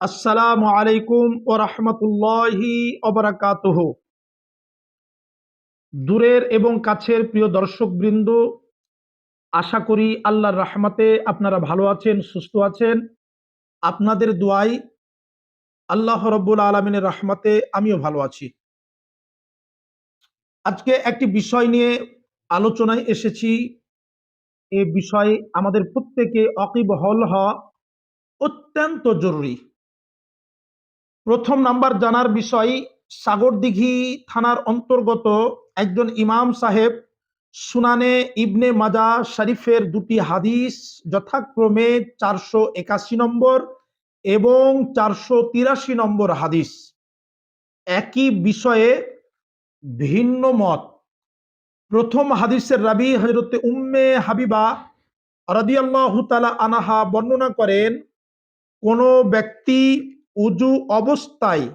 আসসালামু আলাইকুম ও রহমতুল্লাহি অবরাকাতহ দূরের এবং কাছের প্রিয় দর্শকবৃন্দ, আশা করি আল্লাহর রহমতে আপনারা ভালো আছেন, সুস্থ আছেন। আপনাদের দোয়াই আল্লাহ রব্বুল আলমিনের রহমতে আমিও ভালো আছি। আজকে একটি বিষয় নিয়ে আলোচনায় এসেছি। এ বিষয়ে আমাদের প্রত্যেকে অকিবহল হওয়া অত্যন্ত জরুরি। প্রথম নাম্বার জানার বিষয়, সাগরদিঘি থানার অন্তর্গত একজন ইমাম সাহেব সুনানে ইবনে মাজা শরীফের দুটি হাদিস যথাক্রমে চারশো একাশি নম্বর এবং চারশো তিরাশি নম্বর হাদিস। একই বিষয়ে ভিন্ন মত। প্রথম হাদিসের রাবি হজরতে উম্মে হাবিবা রাদিয়াল্লাহু তাআলা আনাহা বর্ণনা করেন, কোনো ব্যক্তি উজু অবস্থায়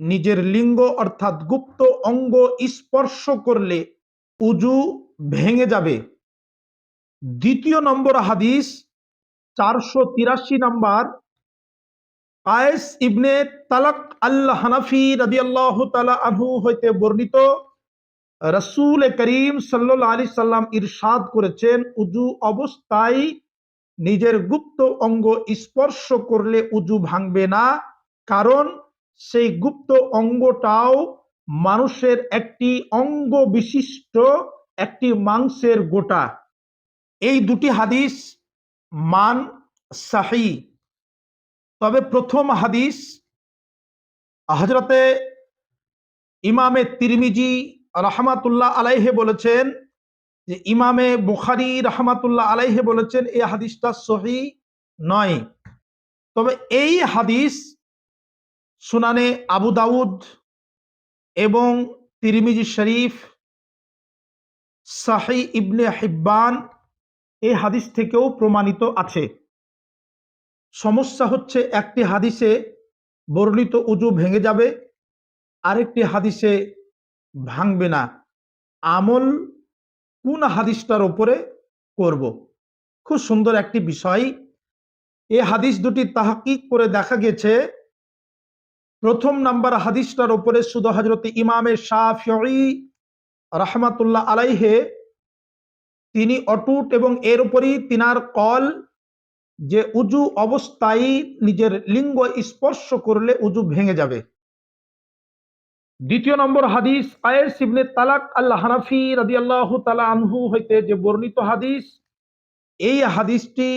নিজের লিঙ্গ অর্থাৎ গুপ্ত অঙ্গ স্পর্শ করলে উজু ভেঙে যাবে। দ্বিতীয় নম্বর হাদিস, চারশো তিরাশি নম্বর। আয়েস ইবনে তালাক আল্লাহ হানাফি রাজি আল্লাহ তালা আনহু হইতে বর্ণিত, রসুল করিম সাল্লাহ আলি সাল্লাম ইরশাদ করেছেন, উজু অবস্থায় নিজের গুপ্ত অঙ্গ স্পর্শ করলে উজু ভাঙবে না, কারণ সেই গুপ্ত অঙ্গটাও মানুষের একটি অঙ্গ বিশিষ্ট একটি মাংসের গোটা। এই দুটি হাদিস মান সাহি। তবে প্রথম হাদিস হজরতে ইমামে তিরমিজি রহমাতুল্লাহ আলাইহে বলেছেন যে ইমামে বুখারি রহমাতুল্লাহ আলাইহে বলেছেন এই হাদিসটা সহি নয়। তবে এই হাদিস সুনানে আবু দাউদ এবং তিরমিজি শরীফ সাহি ইবনে হিব্বান এই হাদিস থেকেও প্রমাণিত আছে। সমস্যা হচ্ছে একটি হাদিসে বর্ণিত উজু ভেঙে যাবে, আরেকটি হাদিসে ভাঙবে না। আমল কোন হাদিসটার ওপরে করব। খুব সুন্দর একটি বিষয়। এই হাদিস দুটি তাহাকিক করে দেখা গেছে। প্রথম নাম্বার হাদিসটার ওপরে শুধু হজরত ইমামে শাহি রহমাতুল্লাহ আলাইহে তিনি অটুট এবং এর উপরই তিনার কল যে উজু অবস্থায় নিজের লিঙ্গ স্পর্শ করলে উজু ভেঙে যাবে। দ্বিতীয় নম্বর হাদিস আয়ের সিবনে তালাক আল্লাহ হানাফি রাদি আল্লাহ তালা আনহু হইতে যে বর্ণিত হাদিস, এই হাদিসটি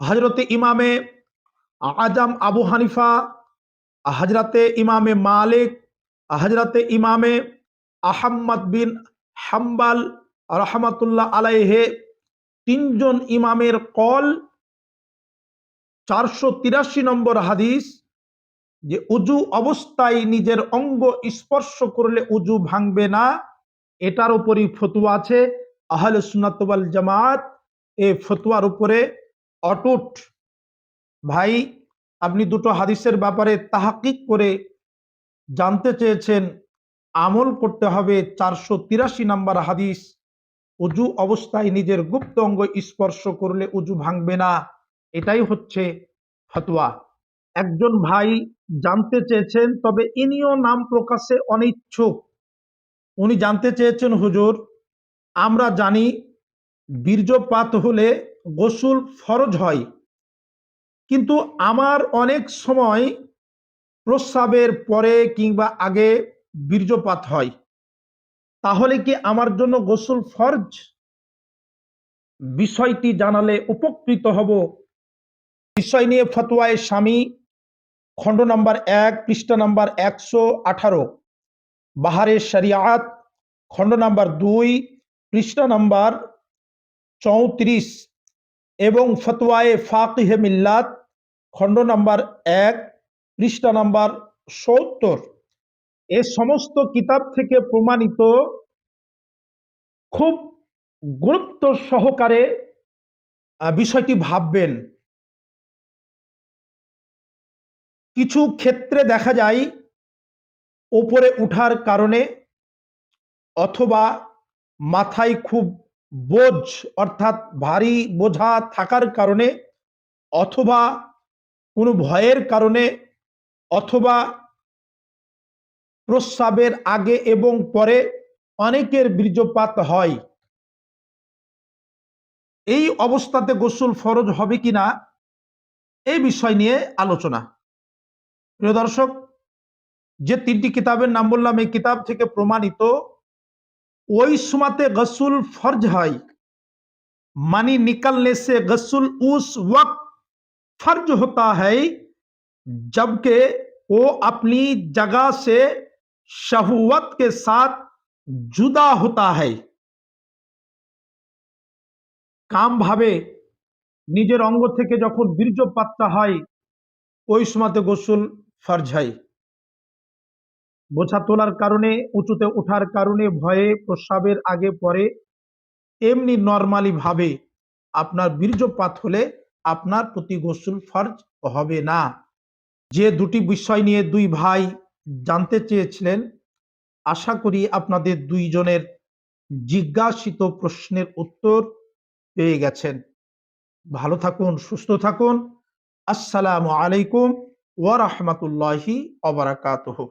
হজরতে ইমামে আজাম আবু হানিফা হজরতে ইমামে মালিক হজরতে ইমামে আহম্মদ বিন হাম্বাল রহমতুল্লাহ আলাইহে, তিনজন ইমামের কল, চারশো তিরাশি নম্বর হাদিস যে উজু অবস্থায় নিজের অঙ্গ স্পর্শ করলে উজু ভাঙবে না, এটার উপরই ফতুয়া আছে। আহলে সুনাতবাল জামাত এ ফতুয়ার উপরে অটুট। ভাই, আপনি দুটো হাদিসের ব্যাপারে তাহাকিক করে জানতে চেয়েছেন, আমল করতে হবে চারশো তিরাশি নাম্বার হাদিস। উজু অবস্থায় নিজের গুপ্ত অঙ্গ স্পর্শ করলে উজু ভাঙবে না, এটাই হচ্ছে ফতোয়া। একজন ভাই জানতে চেয়েছেন, তবে ইনিও নাম প্রকাশে অনিচ্ছুক। উনি জানতে চেয়েছেন, হুজুর, আমরা জানি বীর্যপাত হলে গোসল ফরজ হয়। কিন্তু আমার অনেক সময় প্রস্রাবের পরে কিংবা আগে বীর্যপাত হয়। তাহলে কি আমার জন্য গোসল ফরজ? বিষয়টি জানালে উপকৃত হব। বিষয় নিয়ে ফতোয়ায় স্বামী খণ্ড নাম্বার এক, পৃষ্ঠা নাম্বার একশো আঠারো। বাহারের শরিয়াত, খণ্ড নাম্বার দুই, পৃষ্ঠা নাম্বার চৌত্রিশ। এবং ফতোয়ায়ে ফাকিহে মিল্লাত, খণ্ড নাম্বার এক, পৃষ্ঠা নাম্বার সত্তর। এ সমস্ত কিতাব থেকে প্রমাণিত খুব গুরুত্ব সহকারে বিষয়টি ভাববেন। কিছু ক্ষেত্রে দেখা যায় ওপরে উঠার কারণে অথবা মাথায় খুব বোঝ, অর্থাৎ ভারী বোঝা থাকার কারণে অথবা কোনো ভয়ের কারণে অথবা প্রস্রাবের আগে এবং পরে অনেকের বীর্যপাত হয়। এই অবস্থাতে গোসল ফরজ হবে কিনা এই বিষয় নিয়ে আলোচনা। প্রিয় দর্শক যে তিনটি কিতাবের নাম বললাম এই কিতাব থেকে প্রমাণিত ওই সময়তে গসুল ফর্জ হয় मानी निकलने से गसल उस वक्त फर्ज होता है जबकि वो अपनी जगह से शहवत के साथ जुदा होता है কাম ভাবে নিজের অঙ্গ থেকে যখন বীর্যপাতটা হয় ওই সময়তে গোসল হয় বোঝা তোলার কারণে, উঁচুতে ওঠার কারণে, ভয়ে, প্রস্রাবের আগে পরে, এমনি নর্মালি ভাবে আপনার বীর্যপাত হলে আপনার প্রতি গোসল ফরজ হবে না। যে দুটি বিষয় নিয়ে দুই ভাই জানতে চেয়েছিলেন, আশা করি আপনাদের দুইজনের জিজ্ঞাসিত প্রশ্নের উত্তর পেয়ে গেছেন। ভালো থাকুন, সুস্থ থাকুন। আসসালামু আলাইকুম। ওয়া রাহমাতুল্লাহি ওয়া বারাকাতুহু।